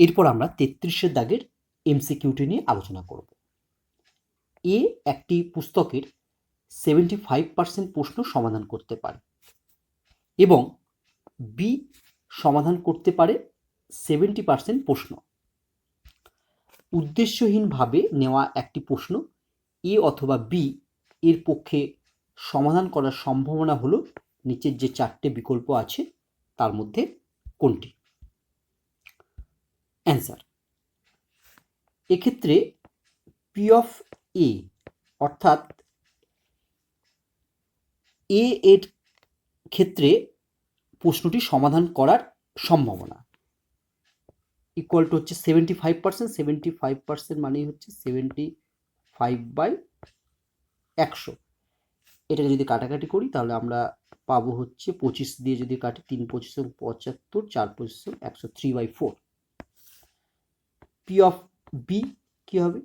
এরপর আমরা তেত্রিশের দাগের এমসিকিউটি নিয়ে আলোচনা করব। এ একটি পুস্তকের সেভেন্টি ফাইভ পার্সেন্ট প্রশ্ন সমাধান করতে পারে এবং বি সমাধান করতে পারে সেভেন্টি পার্সেন্ট প্রশ্ন। উদ্দেশ্যহীনভাবে নেওয়া একটি প্রশ্ন, এ অথবা বি এর পক্ষে সমাধান করার সম্ভাবনা হলো নিচের যে চারটে বিকল্প আছে তার মধ্যে কোনটি? অ্যান্সার। এক্ষেত্রে পি অফ এ, অর্থাৎ এ এর ক্ষেত্রে প্রশ্নটি সমাধান করার সম্ভাবনা। ইকুয়াল টু হচ্ছে seventy five percent, seventy five percent মানেই হচ্ছে সেভেন্টি ফাইভ বাই একশো। এটাকে যদি কাটাকাটি করি, তাহলে আমরা পাবো হচ্ছে পঁচিশ দিয়ে যদি কাটি, তিন পঁচিশ পঁচাত্তর, চার পঁচিশ একশো three by four P of B কী হবে?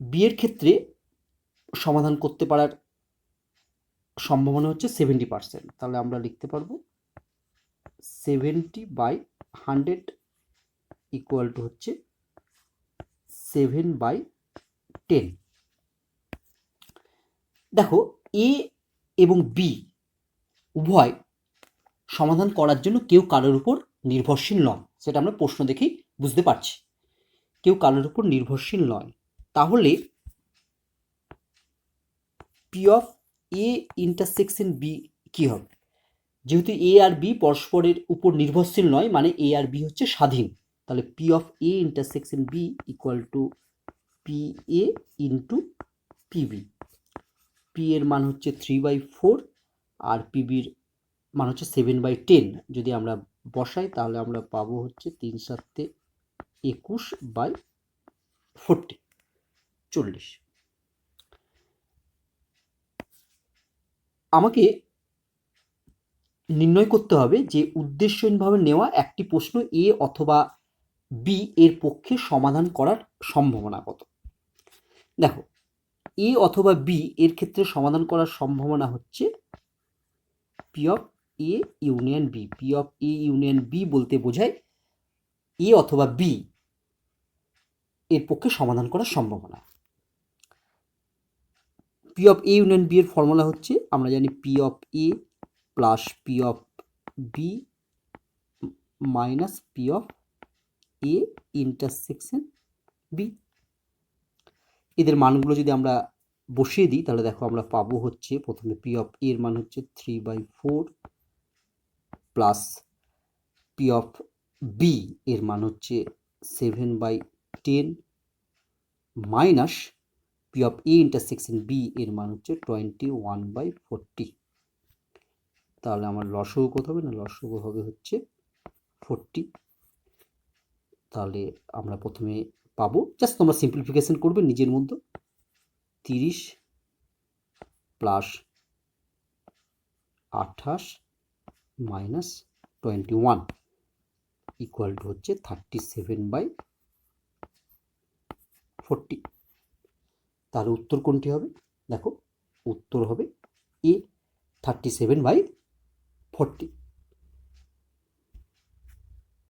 বি এর ক্ষেত্রে সমাধান করতে পারার সম্ভাবনা হচ্ছে সেভেন্টি পার্সেন্ট তাহলে আমরা লিখতে পারব seventy by hundred equal to হচ্ছে সেভেন বাই টেন দেখো এ এবং বি উভয় সমাধান করার জন্য কেউ কারোর উপর নির্ভরশীল নয় সেটা আমরা প্রশ্ন দেখেই বুঝতে পারছি। কেউ কারোর উপর নির্ভরশীল নয়। তাহলে P of A intersection B কী হবে? যেহেতু এ আর বি পরস্পরের উপর নির্ভরশীল নয় মানে এ আর বি হচ্ছে স্বাধীন। তাহলে P of A intersection B equal to P A into PB P এর মান হচ্ছে থ্রি বাই ফোর আর পিবির মান হচ্ছে সেভেন বাই টেন যদি আমরা বসাই, তাহলে আমরা পাবো হচ্ছে তিন সাতে একুশ বাই ফোরটি, চল্লিশ। আমাকে নির্ণয় করতে হবে যে উদ্দেশ্যহীনভাবে নেওয়া একটি প্রশ্ন এ অথবা বি এর পক্ষে সমাধান করার সম্ভাবনা কত? দেখো, এ অথবা বি এর ক্ষেত্রে সমাধান করার সম্ভাবনা হচ্ছে P of A union B. P of A union B বলতে বোঝায় এ অথবা বি এর পক্ষে সমাধান করার সম্ভাবনা। P of A union B এর ফর্মুলা হচ্ছে, আমরা জানি P of A plus P of B minus P of A intersection B এদের মানগুলো যদি আমরা বসিয়ে দিই, তাহলে দেখো আমরা পাবো হচ্ছে, প্রথমে পি অফ এর মান হচ্ছে three by four plus P of B এর মান হচ্ছে seven by ten minus P of A intersection B এর মান হচ্ছে টোয়েন্টি ওয়ান বাই ফোরটি। তাহলে আমার লসগু কত হবে না? লসগু হবে হচ্ছে ফোরটি। তাহলে আমরা প্রথমে পাবো। জাস্ট তোমরা সিম্পলিফিকেশন করবে নিজের মধ্যে। তিরিশ প্লাস আঠাশ minus twenty one equal to হচ্ছে থার্টি সেভেন বাই ফোরটি। তাহলে উত্তর কোনটি হবে? দেখো উত্তর হবে A thirty seven by forty